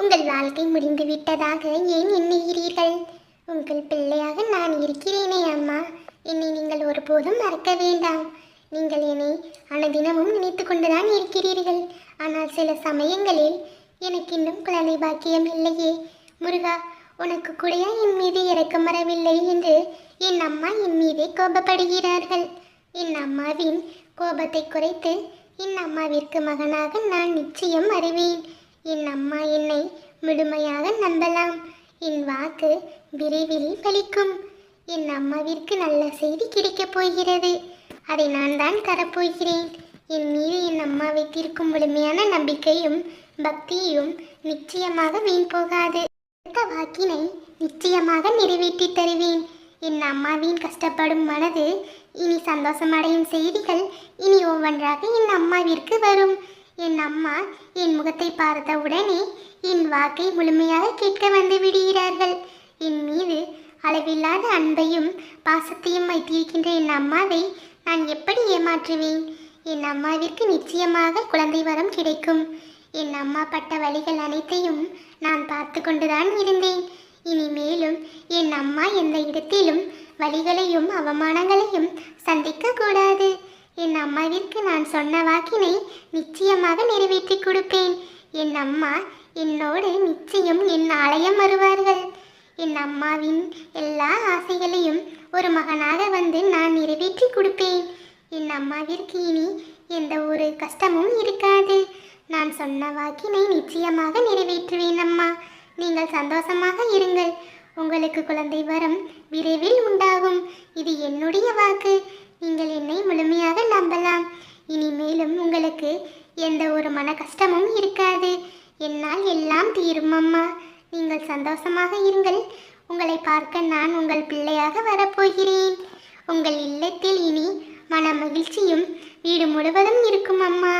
உங்கள் வாழ்க்கை முடிந்து விட்டதாக ஏன் எண்ணுகிறீர்கள்? உங்கள் பிள்ளையாக நான் இருக்கிறேனே அம்மா. என்னை நீங்கள் ஒருபோதும் மறக்க வேண்டாம். நீங்கள் என்னை அனுதினமும் நினைத்து கொண்டுதான் இருக்கிறீர்கள். ஆனால் சில சமயங்களில் எனக்கு இன்னும் குழந்தை பாக்கியம் இல்லையே. முருகா உனக்கு கூட என் மீது இறக்கம் வரவில்லை என்று என் அம்மா என் மீதே கோபப்படுகிறார்கள். என் அம்மாவின் கோபத்தை குறைத்து என் அம்மாவிற்கு மகனாக நான் நிச்சயம் அறிவேன் என் அம்மா என்னை முழுமையாக நம்பலாம். என் வாக்கு விரைவில் பலிக்கும். என் அம்மாவிற்கு நல்ல செய்தி கிடைக்கப் போகிறது. அதை நான் தான் தரப்போகிறேன். என் மீது என் அம்மா வைத்திருக்கும் முழுமையான நம்பிக்கையும் பக்தியும் நிச்சயமாக வீண் போகாது. அடுத்த வாக்கினை நிச்சயமாக நிறைவேற்றி தருவேன். என் அம்மாவின் கஷ்டப்படும் மனது இனி சந்தோஷமடையும் செய்திகள் இனி ஒவ்வொன்றாக என் அம்மாவிற்கு வரும். என் அம்மா என் முகத்தை பார்த்த உடனே என் வாக்கை முழுமையாக கேட்க வந்து விடுகிறார்கள். என் மீது அளவில்லாத அன்பையும் பாசத்தையும் வைத்திருக்கின்ற என் அம்மாவை நான் எப்படி ஏமாற்றுவேன்? என் அம்மாவிற்கு நிச்சயமாக குழந்தை வரம் கிடைக்கும். என் அம்மா பட்ட வழிகள் அனைத்தையும் நான் பார்த்து கொண்டுதான் இருந்தேன். இனிமேலும் என் அம்மா எந்த இடத்திலும் வழிகளையும் அவமானங்களையும் சந்திக்க கூடாது. என் அம்மாவிற்கு நான் சொன்ன வாக்கினை நிச்சயமாக நிறைவேற்றி கொடுப்பேன். என் அம்மா என்னோடு நிச்சயம் என் ஆலயம் வருவார்கள். என் அம்மாவின் எல்லா ஆசைகளையும் ஒரு மகனாக வந்து நான் நிறைவேற்றி கொடுப்பேன். என் அம்மாவிற்கு இனி எந்த ஒரு கஷ்டமும் இருக்காது. நான் சொன்ன வாக்கினை நிச்சயமாக நிறைவேற்றுவேன் அம்மா. நீங்கள் சந்தோஷமாக இருங்கள். உங்களுக்கு குழந்தை வரம் விரைவில் உண்டாகும். இது என்னுடைய வாக்கு. நீங்கள் என்னை முழுமையாக நம்பலாம் இனிமேலும் உங்களுக்கு எந்த ஒரு மன கஷ்டமும் இருக்காது. என்னால் எல்லாம் தீரும் அம்மா. நீங்கள் சந்தோஷமாக இருங்கள். உங்களை பார்க்க நான் உங்கள் பிள்ளையாக வரப்போகிறேன். உங்கள் இல்லத்தில் இனி மன மகிழ்ச்சியும் வீடு முழுவதும் இருக்கும் அம்மா.